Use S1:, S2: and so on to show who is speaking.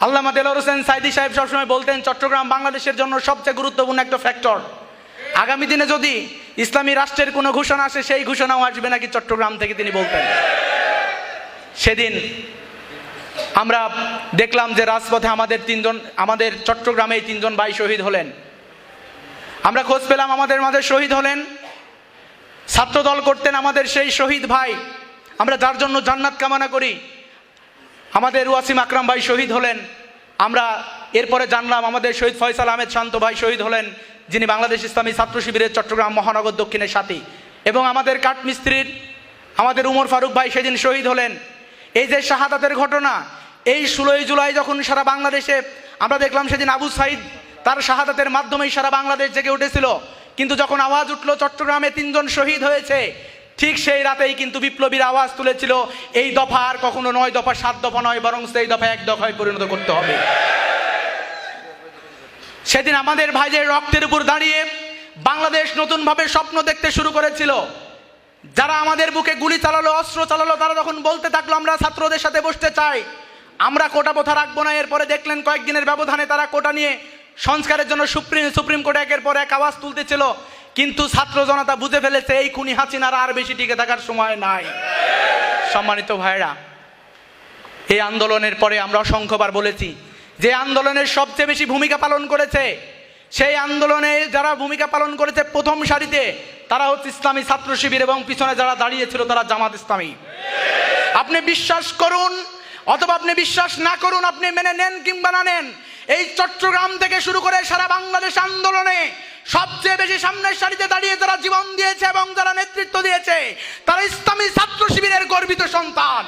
S1: আল্লামা দেলোর হোসেন সাইদি সাহেব সবসময় বলতেন, চট্টগ্রাম বাংলাদেশের জন্য সবচেয়ে গুরুত্বপূর্ণ একটা ফ্যাক্টর আগামী দিনে যদি ইসলামী রাষ্ট্রের কোনো ঘোষণা আসে, সেই ঘোষণাও আসবে নাকি চট্টগ্রাম থেকে তিনি বলতেন? সেদিন আমরা দেখলাম যে রাজপথে আমাদের তিনজন, আমাদের চট্টগ্রামে তিনজন ভাই শহীদ হলেন। আমরা খোঁজ পেলাম আমাদের মাঝে শহীদ হলেন। ছাত্রদল করতেন আমাদের সেই শহীদ ভাই। আমরা যার জন্য জান্নাত কামনা করি। আমাদের ওয়াসিম আকরাম ভাই শহীদ হলেন। আমরা এরপরে জানলাম আমাদের শহীদ ফয়সাল আহমেদ শান্ত ভাই শহীদ হলেন, যিনি বাংলাদেশ ইসলামী ছাত্র শিবিরের চট্টগ্রাম মহানগর দক্ষিণের সাথী। এবং আমাদের কাঠমিস্ত্রির, আমাদের উমর ফারুক ভাই সেদিন শহীদ হলেন। এই যে শাহাদাতের ঘটনা, এই ষোলোই জুলাই যখন সারা বাংলাদেশে, আমরা দেখলাম সেদিন আবু সাইদ তার শাহাদাতের মাধ্যমেই সারা বাংলাদেশ জেগে উঠেছিল। কিন্তু যখন আওয়াজ উঠল, চট্টগ্রামে তিনজন শহীদ হয়েছে ঠিক সেই রাতেই কিন্তু বিপ্লবীর আওয়াজ তুলেছিল, এই দফা আর কখনো নয়, দফা সাত দফা নয়, বরং সেই দফা এক দফায় পরিণত করতে হবে। সেদিন আমাদের ভাইদের রক্তের উপর দাঁড়িয়ে বাংলাদেশ নতুনভাবে স্বপ্ন দেখতে শুরু করেছিল, যারা আমাদের বুকে গুলি চালালো, অস্ত্র চালালো, তারা তখন বলতে থাকল, আমরা ছাত্রদের সাথে বসতে চাই, আমরা কোটা প্রথা রাখব না। এরপরে দেখলেন কয়েকদিনের ব্যবধানে তারা কোটা নিয়ে সংস্কারের জন্য সুপ্রিম সুপ্রিম কোর্টে একের পর এক আওয়াজ তুলতেছিল কিন্তু ছাত্র জনতা বুঝে ফেলেছে এই খুনি হাসিনার আর বেশি টিকে থাকার সময় নাই। সম্মানিত ভাইরা, এই আন্দোলনের পরে আমরা অসংখ্যবার বলেছি, যে আন্দোলনের সবচেয়ে বেশি ভূমিকা পালন করেছে, সেই আন্দোলনে যারা ভূমিকা পালন করেছে প্রথম সারিতে, তারা হচ্ছে ইসলামী ছাত্র শিবির এবং পিছনে যারা দাঁড়িয়েছিল তারা জামাত ইসলামী। আপনি বিশ্বাস করুন, অথবা আপনি বিশ্বাস না করুন, আপনি মেনে নেন কিংবা না নেন, এই চট্টগ্রাম থেকে শুরু করে সারা বাংলাদেশ আন্দোলনে সবচেয়ে বেশি সামনের সারিতে দাঁড়িয়ে যারা জীবন দিয়েছে এবং যারা নেতৃত্ব দিয়েছে, তারা ইসলামী ছাত্র শিবিরের গর্বিত সন্তান।